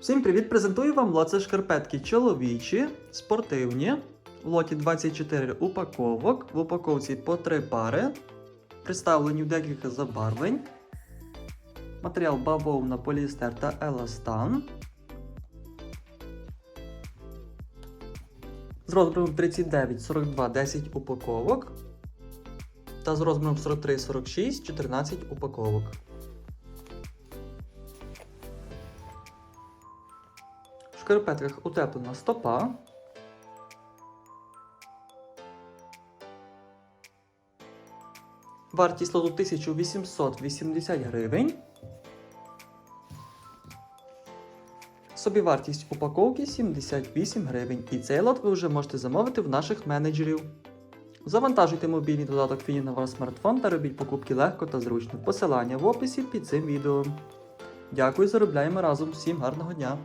Всім привіт! Презентую вам лоце шкарпетки чоловічі, спортивні. В лоті 24 упаковок. В упаковці по 3 пари. Представлені в декілька забарвлень. Матеріал бавовна, поліестер та еластан. З розміром 39, 42, 10 упаковок. Та з розміром 43, 46, 14 упаковок. В шкарпетках утеплена стопа. Вартість лоту 1880 гривень. Собівартість упаковки 78 гривень. І цей лот ви вже можете замовити в наших менеджерів. Завантажуйте мобільний додаток Фіні на ваш смартфон та робіть покупки легко та зручно. Посилання в описі під цим відео. Дякую, заробляємо разом. Всім гарного дня!